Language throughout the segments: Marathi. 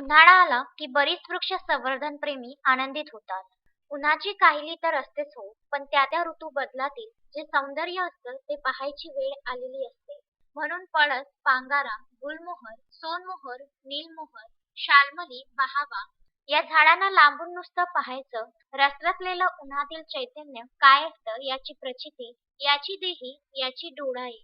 उन्हाळा आला की बरीच वृक्ष संवर्धन प्रेमी आनंदित होतात. उन्हाची काहिली तर असतेच हो पण त्या त्या ऋतू बदलातील जे सौंदर्य असतं ते पाहायची वेळ आलेली असते. म्हणून पळस पांगारा गुलमोहर सोनमोहर नीलमोहर शालमली बहावा या झाडांना लांबून नुसतं पाहायचं रसरसलेलं उन्हातील चैतन्य काय असतं याची प्रचिती याची देही याची डोळाई.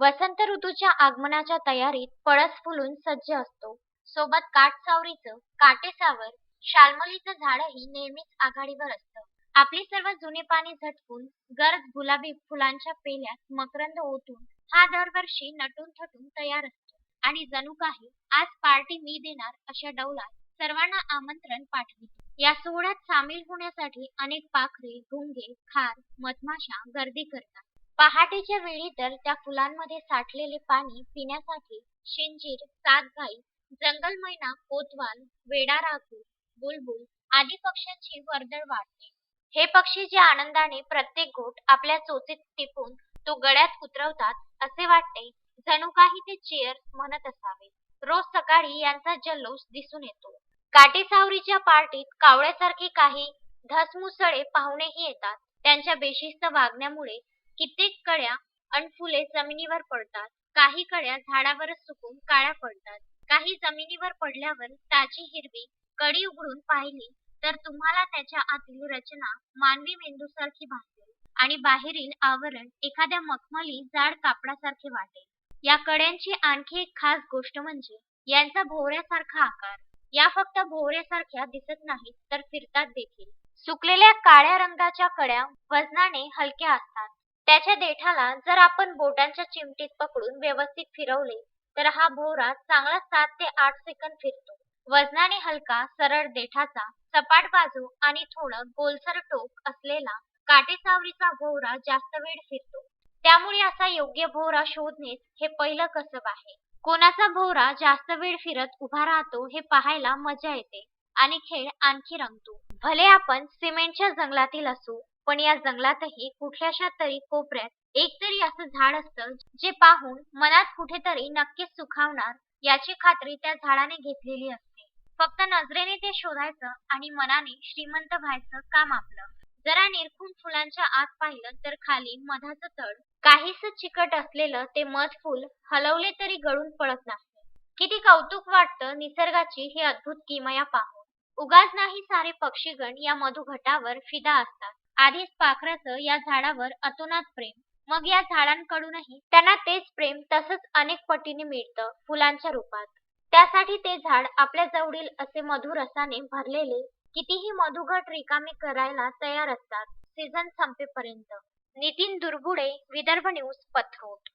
वसंत ऋतूच्या आगमनाच्या तयारीत पळस फुलून सज्ज असतो. सोबत काटसावरीचं काटेसावर शाल्मलीचं झाडही नेहमीच आघाडीवर असतं. आपली सर्व जुनी पाने झटकून गर्द गुलाबी फुलांच्या पेल्यात मकरंद ओतून हा दरवर्षी नटून थटून तयार असतो. आणि जणू काही आज पार्टी मी देणार अशा डौलात सर्वांना आमंत्रण पाठवितो. या सोहळ्यात सामील होण्यासाठी अनेक पाखरे भुंगे खार मधमाशा गर्दी करतात. पहाटेच्या वेळी तर त्या फुलांमध्ये साठलेले पाणी पिण्यासाठी शिंजीर सातभाई, जंगल मैना कोतवाल वेडा राखू बुलबुल आदी पक्ष्यांची वर्दळ वाढते. हे पक्षी ज्या आनंदाने प्रत्येक गोट आपल्या चोचीत टिपून तो गळ्यात उतरवतात असे वाटते जणू काही ते चेअर म्हणत असावे. रोज सकाळी यांचा जल्लोष दिसून येतो. काटेसावरीच्या पार्टीत कावळ्यासारखे काही धसमुसळे पाहुणेही येतात. त्यांच्या बेशिस्त वागण्यामुळे कित्येक कळ्या अन फुले जमिनीवर पडतात. काही कळ्या झाडावरच सुकून काळ्या पडतात. काही जमिनीवर पडल्यावर ताजी हिरवी कडी उघडून पाहिली तर तुम्हाला त्याच्या आतील रचना मानवी मेंदूसारखी भासेल आणि बाहेरील आवरण एखाद्या मखमली जाड कापडासारखे वाटेल. या कड्यांची आणखी एक खास गोष्ट म्हणजे यांचा भोवऱ्यासारखा आकार. या फक्त भोवऱ्यासारख्या दिसत नाहीत तर फिरतात देखील. सुकलेल्या काळ्या रंगाच्या कड्या वजनाने हलक्या असतात. त्याच्या देठाला जर आपण बोटांच्या चिमटीत पकडून व्यवस्थित फिरवले तर हा भोवरा चांगला सात ते आठ सेकंद फिरतो. वजनाने हलका सरळ देठाचा सपाट बाजू आणि थोडं गोलसर टोक असलेला काटेसावरीचा भोवरा जास्त वेळ फिरतो. त्यामुळे असा योग्य भोवरा शोधणेच हे पहिलं कसब आहे. कोणाचा भोवरा जास्त वेळ फिरत उभा राहतो हे पाहायला मजा येते आणि खेळ आणखी रंगतो. भले आपण सिमेंटच्या जंगलातील असू पण या जंगलातही कुठल्याशा तरी कोपऱ्यात एक तरी असं झाड असतं जे पाहून मनात कुठेतरी नक्कीच सुखावणार याची खात्री त्या झाडाने घेतलेली असते. फक्त नजरेने ते शोधायचं आणि मनाने श्रीमंत व्हायचं काम आपलं. जरा निरखून फुलांच्या आत पाहिलं तर खाली मधाचं तड काहीस चिकट असलेलं ते मध फुल हलवले तरी गळून पडत नाही किती कौतुक वाटतं निसर्गाची ही अद्भुत किमया पाहून. उगाच नाही सारे पक्षीगण या मधुघटावर फिदा असतात. आधीच पाखराचं या झाडावर अतोनात प्रेम. मग या झाडांकडूनही त्यांना तेच प्रेम तसंच अनेक पटीने मिळतं फुलांच्या रूपात. त्यासाठी ते झाड आपल्या जवळील असे मधुरसाने भरलेले कितीही मधुघट रिकामे करायला तयार असतात. सीझन संपेपर्यंत. नितीन दुर्बुडे विदर्भ न्यूज पथरोट.